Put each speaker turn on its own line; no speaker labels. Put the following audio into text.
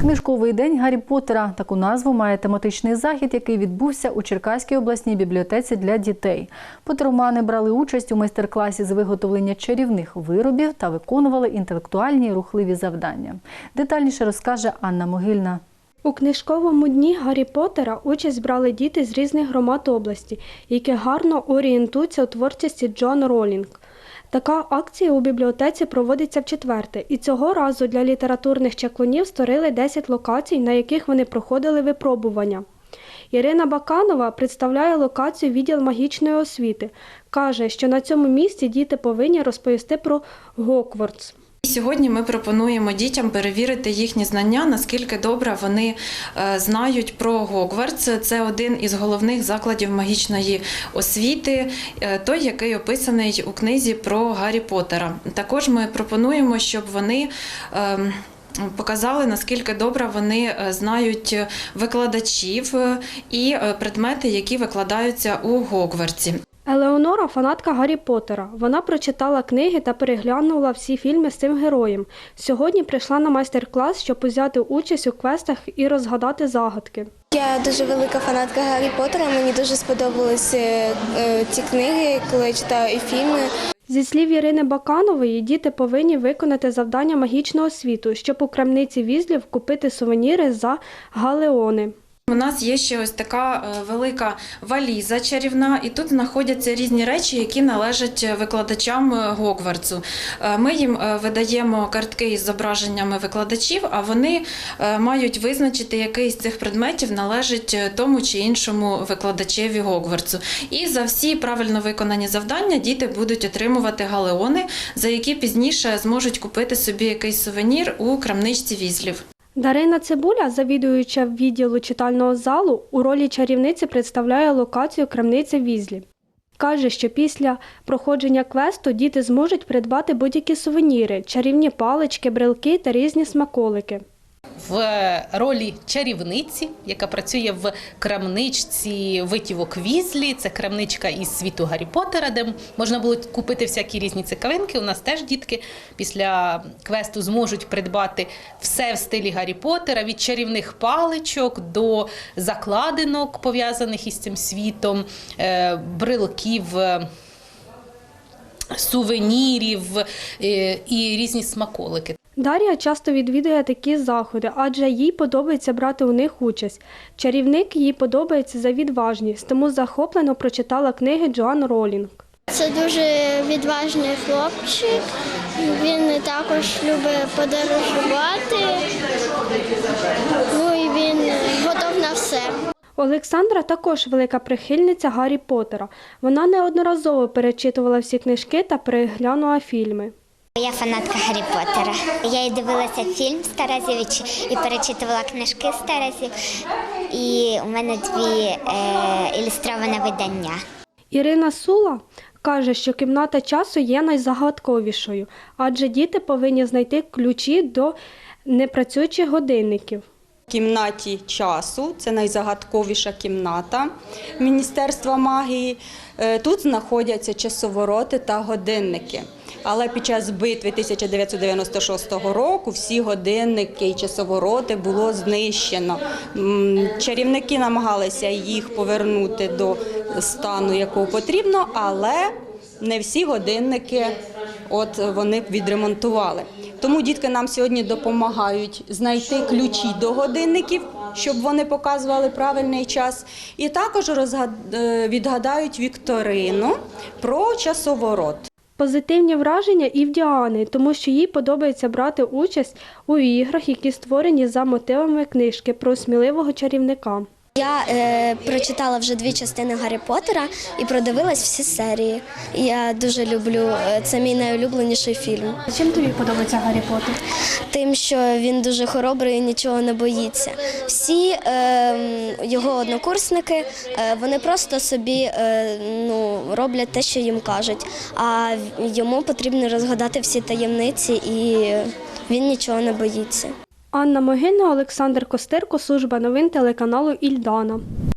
Книжковий день Гаррі Поттера. Таку назву має тематичний захід, який відбувся у Черкаській обласній бібліотеці для дітей. Потеромани брали участь у майстер-класі з виготовлення чарівних виробів та виконували інтелектуальні і рухливі завдання. Детальніше розкаже Анна Могильна.
У книжковому дні Гаррі Поттера участь брали діти з різних громад області, які гарно орієнтуються у творчості Джон Ролінг. Така акція у бібліотеці проводиться вчетверте, і цього разу для літературних чаклунів створили 10 локацій, на яких вони проходили випробування. Ірина Баканова представляє локацію відділ магічної освіти. Каже, що на цьому місці діти повинні розповісти про Гоквордс.
Сьогодні ми пропонуємо дітям перевірити їхні знання, наскільки добре вони е, знають про Гогвартс. Це один із головних закладів магічної освіти, е, той, який описаний у книзі про Гаррі Поттера. Також ми пропонуємо, щоб вони. ем, Показали наскільки добре вони е, знають викладачів і предмети, які викладаються у Гогвартсі.
Елеонора фанатка Гаррі Поттера. Вона прочитала книги та переглянула всі фільми з цим героєм. Сьогодні прийшла на майстер-клас, щоб узяти участь у квестах і розгадати загадки.
Я дуже велика фанатка Гаррі Поттера. Мені дуже сподобалися е, ці книги, коли я читаю і фільми.
Зі слів Ірини Баканової, діти повинні виконати завдання магічного світу, щоб у крамниці візлів купити сувеніри за галеони.
У нас є ще ось така е, велика валіза чарівна, і тут знаходяться різні речі, які належать викладачам е, Гогвартсу. Е, Ми їм видаємо картки із зображеннями викладачів, а вони мають визначити, який з цих предметів належить тому чи іншому викладачеві Гогвартсу. І за всі правильно виконані завдання діти будуть отримувати галеони, за які пізніше зможуть купити собі якийсь сувенір у крамничці візлів.
Дарина Цибуля, завідуюча відділу читального залу, у ролі чарівниці представляє локацію крамниці візлі. Каже, що після проходження квесту діти зможуть придбати будь-які сувеніри, чарівні палички, брелки та різні смаколики.
В ролі чарівниці, яка працює в крамничці витівок Візлі. Це крамничка із світу Гаррі Поттера, де можна було купити всякі різні цікавинки. У нас теж дітки після квесту зможуть придбати все в стилі Гаррі Поттера, від чарівних паличок до закладинок, пов'язаних із цим світом, е, брелків. е, Сувенірів е, і різні смаколики.
Дар'я часто відвідує такі заходи, адже їй подобається брати у них участь. Чарівник їй подобається за відважність, тому захоплено прочитала книги Джоан Ролінг.
Це дуже відважний хлопчик. Він також любить подорожувати. Ну і він готов на все.
Olександра також велика прихильниця Гаррі Поттера. Вона неодноразово перечитувала всі книжки та переглянула фільми.
Я фанатка Гаррі Поттера. Я і дивилася фільм «Сто і перечитувала книжки Старазів. І у мене дві е, ілюстроване видання.
Ірина Сула каже, що кімната часу є найзагадковішою, адже діти повинні знайти ключі до непрацюючих годинників.
Кімнаті часу. Це найзагадковіша кімната Міністерства магії. Е, Тут знаходяться часовороти та годинники. Але під час битви 1996 року всі годинники і часовороти було знищено. Чарівники намагалися їх повернути до стану, якого потрібно, але не всі годинники от вони відремонтували. Тому дітки нам сьогодні допомагають знайти ключі до годинників, щоб вони показували правильний час, і також е, відгадають вікторину про часоворот.
Позитивні враження і в Діани, тому що їй подобається брати участь у іграх, які створені за мотивами книжки про сміливого чарівника.
Я е, прочитала вже дві частини Гаррі Поттера і продивилась всі серії. Я дуже люблю е, це мій найулюбленіший фільм.
Чим тобі подобається Гаррі Поттер?
Тим, що він дуже хоробрий і нічого не боїться. Всі е, його однокурсники е, вони просто собі е, ну, роблять те, що їм кажуть. А йому потрібно розгадати всі таємниці, і він нічого не боїться.
Анна Могильна, Олександр Костерко, служба новин телеканалу Ільдана.